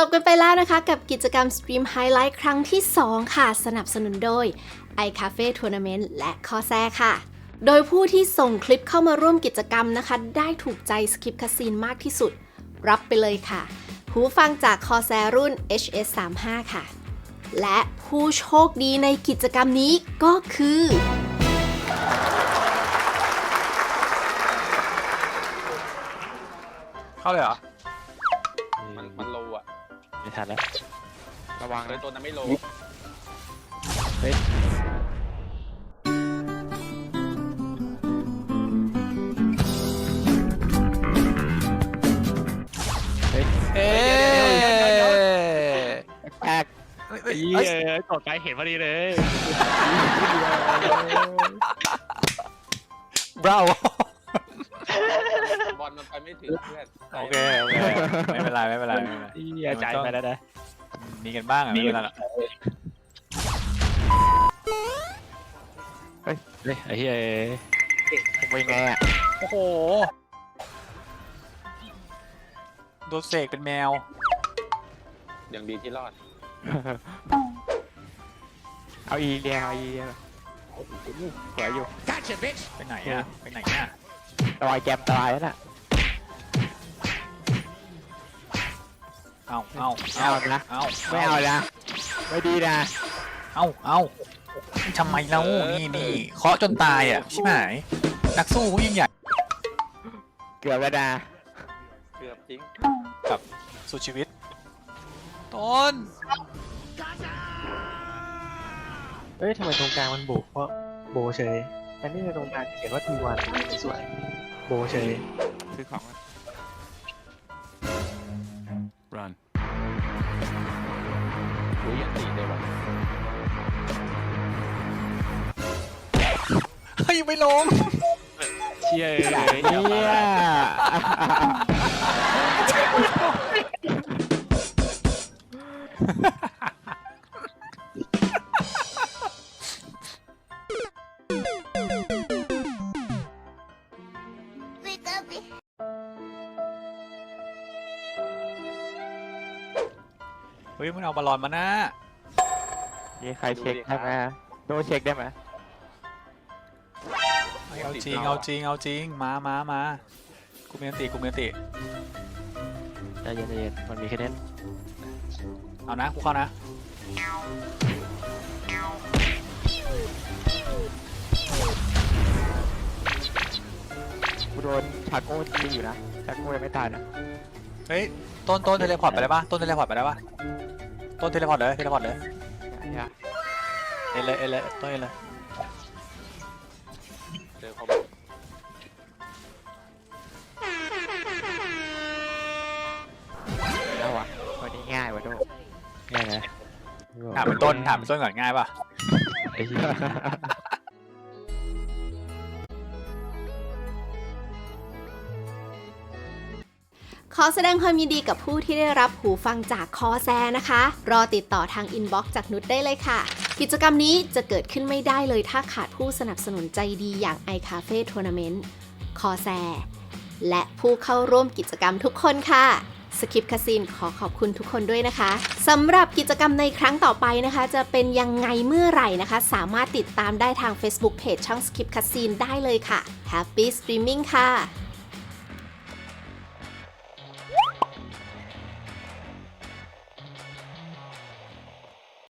จบกันไปแล้วนะคะ กับกิจกรรม Stream Highlight ครั้งที่ 2 ค่ะ สนับสนุนโดย iCafe Tournament และคอแซค่ะ โดยผู้ที่ส่งคลิปเข้ามาร่วมกิจกรรมนะคะ ได้ถูกใจสคริปคาซีนมากที่สุด รับไปเลยค่ะ หูฟังจากคอแซรุ่น HS35 ค่ะ และผู้โชคดีในกิจกรรมนี้ก็คือ เข้าเลยเหรอะ ไม่ทันแล้วระวังเลยตัวนั้นไม่โลเอ๊ะแปลกเอ้ยไอ้เอ้ยเหี้ยตกใจเห็นพอดีเลย บราวบอลมัน ไปไม่ถึงเพื่อนโอเคโอเคไม่เป็นไรไม่เป็นไรไม่เป็นไรเหี้ยใจไปแล้วนะมีกันบ้างอะไม่เป็นไรหรอกเฮ้ยเฮ้ยไอ้เหี้ยเป็นไงอะโอ้โหโดนเสกเป็นแมวอย่างดีที่รอดเอาอีเรียเอาอีเรียสวยอยู่ไปไหนอะไปไหนอะตายแกมตายแล้วน่ะ เอาเอาไม่เอานะเอาไม่เอานะไม่ดีนะ เอาเอาทำไมเล่านี่นี่เคาะจนตายอะใช่ไหมนักสู้ผู้ยิ่งใหญ่ เกือบแล้วนะเกือบจริงสุดชีวิตต้นเอ้ยทำไมตรงกลางมันโบกเพราะโบเฉยแต่นี่ในตรงกลางเขียนว่าทีวันสวย โบเฉยซื้อของ อุ้ยยังตีเลยว่ะเฮ้ยไม่ลงเชี่ยเนี่ย เฮ้ยมันเอาบอลลอนมานะมีใครเช็คได้ไหมโนเช็คได้ไหมเอาจริงเอาจริงเอาจริงมามามากูเมียนติกูเมียนติใจเย็นใจเย็นมันมีแค่นี้เอานะกูเข้านะกูโดนชาโก้ตีอยู่นะชาโก้ยังไม่ตายนะเฮ้ยต้นต้นเทเลพอร์ตไปได้ปะต้นเทเลพอร์ตไปได้ปะ ต้นเทเลพอร์ตเลยเทเลพอร์ตเลยอย่าเอเลยเอเลยต้นเอเลยเจอคอมเอาวะวันนี้ง่ายว่ะโดง่ายนะถามเป็นต้นถามเป็นต้นก่อนง่ายปะไอ้เหี้ย ขอแสดงความยินดีกับผู้ที่ได้รับหูฟังจากคอแซนะคะ รอติดต่อทางอินบ็อกซ์จากนุชได้เลยค่ะ กิจกรรมนี้จะเกิดขึ้นไม่ได้เลยถ้าขาดผู้สนับสนุนใจดีอย่าง iCafe Tournament คอแซและผู้เข้าร่วมกิจกรรมทุกคนค่ะสคริปคาซินขอขอบคุณทุกคนด้วยนะคะสำหรับกิจกรรมในครั้งต่อไปนะคะ จะเป็นยังไงเมื่อไหร่นะคะ สามารถติดตามได้ทาง Facebook Page ช่อง Skip Cutscene ได้เลยค่ะ Happy Streaming ค่ะ